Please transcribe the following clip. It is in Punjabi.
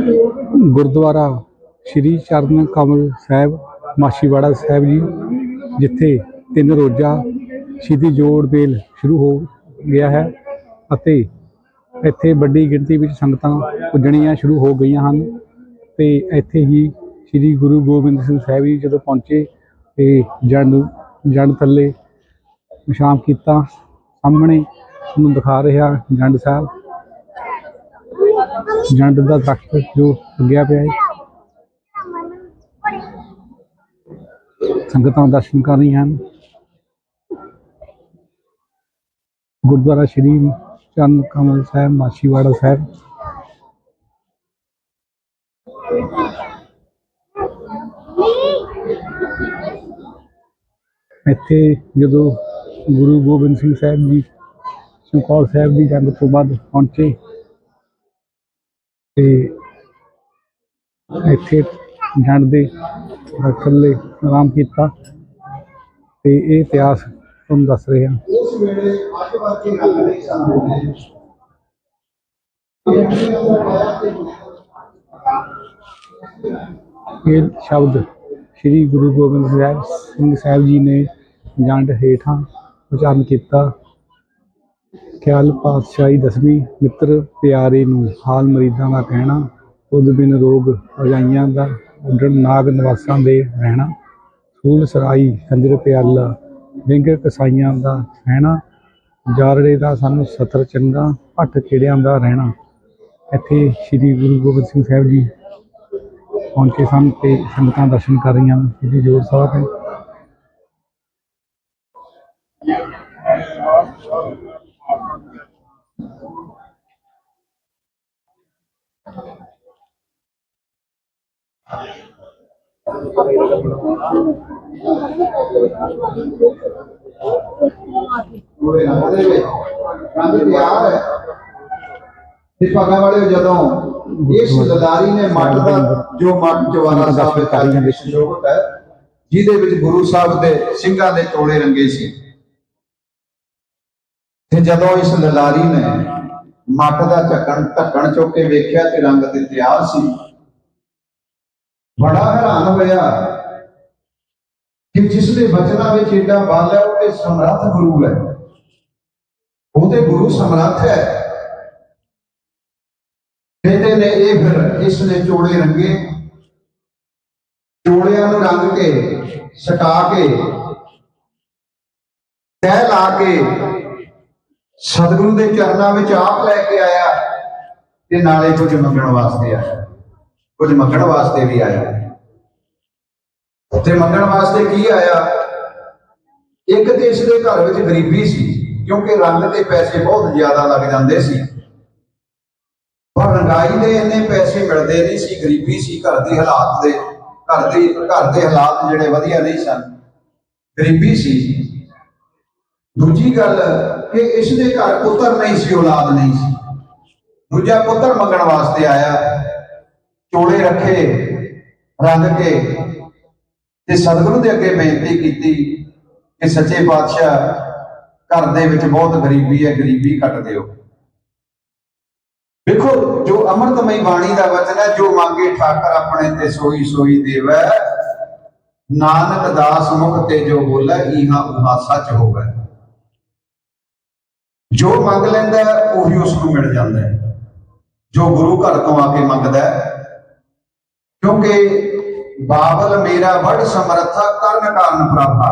ਗੁਰਦੁਆਰਾ ਸ਼੍ਰੀ ਚਰਨ ਕਮਲ ਸਾਹਿਬ, ਮਾਛੀਵਾੜਾ ਸਾਹਿਬ ਜੀ, ਜਿੱਥੇ ਤਿੰਨ ਰੋਜ਼ਾ ਸ਼ਹੀਦੀ ਜੋੜ ਮੇਲ ਸ਼ੁਰੂ ਹੋ ਗਿਆ ਹੈ ਅਤੇ ਇੱਥੇ ਵੱਡੀ ਗਿਣਤੀ ਵਿੱਚ ਸੰਗਤਾਂ ਪੁੱਜਣੀਆਂ ਸ਼ੁਰੂ ਹੋ ਗਈਆਂ ਹਨ ਤੇ ਇੱਥੇ ਹੀ ਸ੍ਰੀ ਗੁਰੂ ਗੋਬਿੰਦ ਸਿੰਘ ਸਾਹਿਬ ਜੀ ਜਦੋਂ ਪਹੁੰਚੇ ਤੇ ਜੰਡ ਜੰਡ ਥੱਲੇ ਵਿਸ਼ਰਾਮ ਕੀਤਾ। ਸਾਹਮਣੇ ਤੁਹਾਨੂੰ ਦਿਖਾ ਰਿਹਾ ਜੰਡ ਸਾਹਿਬ। ਜੰਡ ਦਾ ਦਰਖਤ ਜੋ ਲੱਗਿਆ ਪਿਆ ਹੈ। ਸੰਗਤਾਂ ਦਰਸ਼ਨ ਕਰ ਰਹੀਆਂ ਹਨ। ਗੁਰਦੁਆਰਾ ਸ਼੍ਰੀ ਚਰਨ ਕਮਲ ਸਾਹਿਬ, ਮਾਛੀਵਾੜਾ ਸਾਹਿਬ। ਇੱਥੇ ਜਦੋਂ ਗੁਰੂ ਗੋਬਿੰਦ ਸਿੰਘ ਸਾਹਿਬ ਜੀ, ਚਮਕੌਰ ਸਾਹਿਬ ਦੀ ਜੰਗ ਤੋਂ ਬਾਅਦ ਪਹੁੰਚੇ ਤੇ ਇੱਥੇ ਜੰਡ ਦੇ ਦਰਖਤ ਥੱਲੇ ਆਰਾਮ ਕੀਤਾ ਤੇ ਇਹ ਇਤਿਹਾਸ ਤੁਹਾਨੂੰ ਦੱਸ ਰਹੇ ਹਾਂ। ਉਸ ਵੇਲੇ ਅੱਗ ਵਰਗੇ ਨਹੀਂ ਸਨ ਇਹ ਸ਼ਬਦ ਸ੍ਰੀ ਗੁਰੂ ਗੋਬਿੰਦ ਸਾਹਿਬ ਸਿੰਘ ਸਾਹਿਬ ਜੀ ਨੇ ਜੰਡ ਹੇਠਾਂ ਉਚਾਰਨ ਕੀਤਾ। ਖਿਆਲ ਪਾਤਸ਼ਾਹੀ ਦਸਵੀਂ ਮਿੱਤਰ ਪਿਆਰੇ ਨੂੰ ਹਾਲ ਮਰੀਦਾਂ ਦਾ ਕਹਿਣਾ ਤੁਧ ਬਿਨ ਰੋਗ ਰਜਾਈਆਂ ਦਾ ਉੱਡਣ ਨਾਗ ਨਿਵਾਸਾਂ ਦੇ ਰਹਿਣਾ ਫੂਲ ਸਰਾਈ ਖੰਜਰ ਪਿਆਲਾ ਵਿੰਗ ਕਸਾਈਆਂ ਦਾ ਰਹਿਣਾ ਜਾਰੜੇ ਦਾ ਸਾਨੂੰ ਸਤਰ ਚੰਗਾ, ਭੱਟ ਖੇੜਿਆਂ ਦਾ ਰਹਿਣਾ। ਇੱਥੇ ਸ੍ਰੀ ਗੁਰੂ ਗੋਬਿੰਦ ਸਿੰਘ ਸਾਹਿਬ ਜੀ ਪਹੁੰਚੇ ਸਨ ਤੇ ਸੰਗਤਾਂ ਦਰਸ਼ਨ ਕਰ ਰਹੀਆਂ ਹਨ ਸ੍ਰੀ ਜ਼ੋਰ ਸਾਹਿਬ ਹੈ। ਪੂਰੇ ਰੰਗ ਦੇ ਵਿੱਚ ਰੰਗ ਤਿਆਰ ਹੈ ਇਸ ਪੱਗਾਂ ਵਾਲੇ ਜਦੋਂ ਇਸ ਲਦਾਰੀ ਨੇ ਮੱਟ ਦਾ ਜੋ ਮੱਟ ਜਵਾਨਾ ਸਾਹਿਬ ਦੇ ਸ਼ੋਭਤ ਹੈ ਜਿਹਦੇ ਵਿੱਚ ਗੁਰੂ ਸਾਹਿਬ ਦੇ ਸਿੰਘਾਂ ਦੇ ਚੋਲੇ ਰੰਗੇ ਸੀ ਤੇ ਜਦੋਂ ਇਸ ਲਲਾਰੀ ਨੇ ਮੱਟ ਦਾ ਢੱਕਣ ਢੱਕਣ ਚੁੱਕ ਕੇ ਵੇਖਿਆ ਤੇ ਰੰਗ ਤੇ ਤਿਆਰ ਸੀ, ਬੜਾ ਹੈਰਾਨ ਹੋਇਆ ਕਿ ਜਿਸ ਦੇ ਬਚਨਾਂ ਵਿੱਚ ਏਡਾ ਬਲ ਹੈ, ਉਹ ਤੇ ਸਮਰੱਥ ਗੁਰੂ ਹੈ। ਉਹ ਤੇ ਗੁਰੂ ਸਮਰੱਥ ਹੈ। ਕਹਿੰਦੇ ਨੇ, ਇਹ ਫਿਰ ਇਸ ਨੇ ਚੋਲੇ ਰੰਗੇ, ਚੋਲਿਆਂ ਨੂੰ ਰੰਗ ਕੇ, ਸਟਾ ਕੇ, ਤਹਿ ਲਾ ਕੇ ਸਤਿਗੁਰੂ ਦੇ ਚਰਨਾਂ ਵਿੱਚ ਆਪ ਲੈ ਕੇ ਆਇਆ ਤੇ ਨਾਲੇ ਕੁਝ ਮੰਗਣ ਵਾਸਤੇ ਆਇਆ। ਕੁਝ ਮੰਗਣ ਵਾਸਤੇ ਵੀ ਆਇਆ। ਤੇ ਮੰਗਣ ਵਾਸਤੇ ਕੀ ਆਇਆ? ਇੱਕ ਤੇ ਇਸ ਦੇ ਘਰ ਵਿੱਚ ਗਰੀਬੀ ਸੀ, ਕਿਉਂਕਿ ਰੰਗ ਤੇ ਪੈਸੇ ਬਹੁਤ ਜ਼ਿਆਦਾ ਲੱਗ ਜਾਂਦੇ ਸੀ। ਪਰ ਰੰਗਾਈ ਦੇ ਇੰਨੇ ਪੈਸੇ ਮਿਲਦੇ ਨਹੀਂ ਸੀ, ਗਰੀਬੀ ਸੀ ਘਰ ਦੇ ਹਾਲਾਤ ਦੇ, ਘਰ ਦੇ ਘਰ ਦੇ ਹਾਲਾਤ ਜਿਹੜੇ ਵਧੀਆ ਨਹੀਂ ਸਨ। ਗਰੀਬੀ ਸੀ। ਦੂਜੀ ਗੱਲ ਕਿ ਇਸ ਦੇ ਘਰ ਪੁੱਤਰ ਨਹੀਂ ਸੀ, ਔਲਾਦ ਨਹੀਂ ਸੀ। ਦੂਜਾ ਪੁੱਤਰ ਮੰਗਣ ਵਾਸਤੇ ਆਇਆ, ਚੋਲੇ ਰੱਖੇ, ਰੰਗ ਕੇ ਤੇ ਸਤਿਗੁਰੂ ਦੇ ਅੱਗੇ ਬੇਨਤੀ ਕੀਤੀ ਕਿ ਸੱਚੇ ਪਾਤਸ਼ਾਹ ਘਰ ਦੇ ਵਿੱਚ ਬਹੁਤ ਗਰੀਬੀ ਹੈ, ਗਰੀਬੀ ਕੱਟ ਦਿਓ। ਵੇਖੋ ਜੋ ਅੰਮ੍ਰਿਤਮਈ ਬਾਣੀ ਦਾ ਵਚਨ ਹੈ, ਜੋ ਮੰਗੇ ਠਾਕਰ ਆਪਣੇ ਤੇ ਸੋਈ ਸੋਈ ਦੇਵੈ, ਨਾਨਕ ਦਾਸ ਮੁਖ ਤੇ ਜੋ ਬੋਲੇ, ਈਹਾ ਉਹਾ ਸੱਚ ਹੋਵੇ। ਜੋ ਮੰਗ ਲੈਂਦਾ ਉਹੀ ਉਸ ਨੂੰ ਮਿਲ ਜਾਂਦਾ ਹੈ। ਜੋ ਗੁਰੂ ਘਰ ਤੋਂ ਆ ਕੇ ਮੰਗਦਾ ਕਿਉਂਕਿ ਬਾਬਲ ਮੇਰਾ ਵੱਡ ਸਮਰੱਥਾ ਕਰਨ ਕਾਰਨ ਪ੍ਰਭਾ